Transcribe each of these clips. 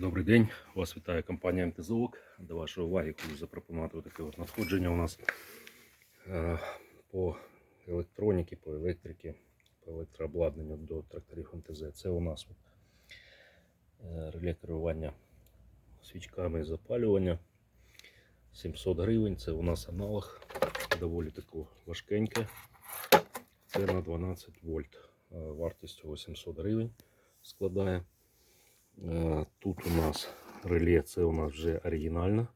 Добрий день, вас вітає компанія МТЗОК. До вашої уваги хочу запропонувати таке от надходження у нас е, по електроніці, по електриці, по електрообладнанню до тракторів МТЗ. Це у нас е, реле керування свічками запалювання 700 гривень. Це у нас аналог, доволі таке важкеньке. Це на 12 вольт. Е, Вартість його 700 гривень складає. Е, Тут у нас реле, це у нас вже оригінальне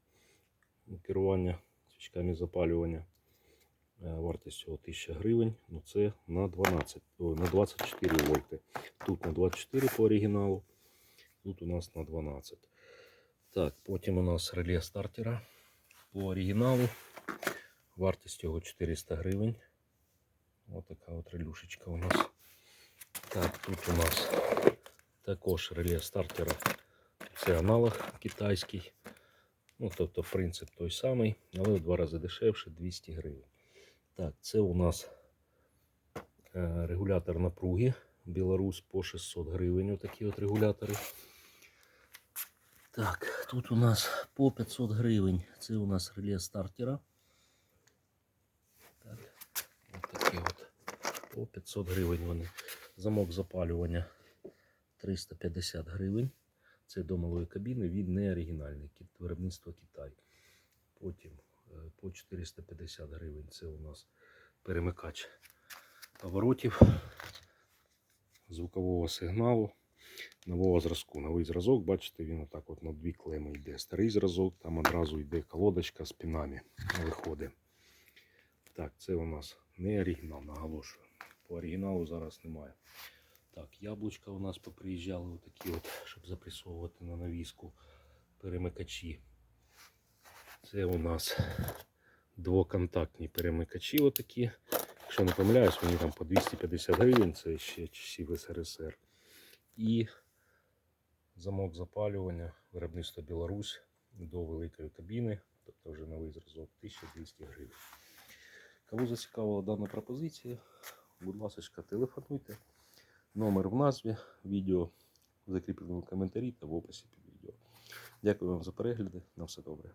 керування свічками запалювання. Е, Вартість його 1000 гривень. Ну це на 12, о, на 24 вольти. Тут на 24 по оригіналу, тут у нас на 12. Так, потім у нас реле стартера по оригіналу. Вартість його 400 гривень. Ось така от релюшечка у нас. Так, тут у нас також реле стартера. Це аналог китайський. Ну, тобто принцип той самий, але в два рази дешевше 200 гривень. Так, це у нас е, регулятор напруги. Білорусь по 600 гривень. Отакі от регулятори. Так, тут у нас по 500 гривень. Це у нас реле стартера. Так, от такі от. По 500 гривень вони. Замок запалювання 350 гривень. Це до малої кабіни, не оригінальний, виробництво Китай. Потім е, по 450 гривень це у нас перемикач поворотів звукового сигналу нового зразку. Новий зразок, бачите, він отак от на дві клеми йде. Старий зразок, там одразу йде колодочка з пінами виходить. Так, це у нас не оригінал, наголошую. По оригіналу зараз немає. Так, яблучка у нас поприїжджали отакі от, щоб запресовувати на навіску перемикачі. Це у нас двоконтактні перемикачі отакі. Якщо не помиляюсь, вони там по 250 гривень, це ще часів СРСР. І замок запалювання, виробництво Білорусь до великої кабіни, тобто вже новий зразок 1200 гривень. Кого зацікавила дана пропозиція, будь ласка, телефонуйте. Номер в назві відео, в закріпленому коментарі та в описі під відео. Дякую вам за перегляди. На все добре.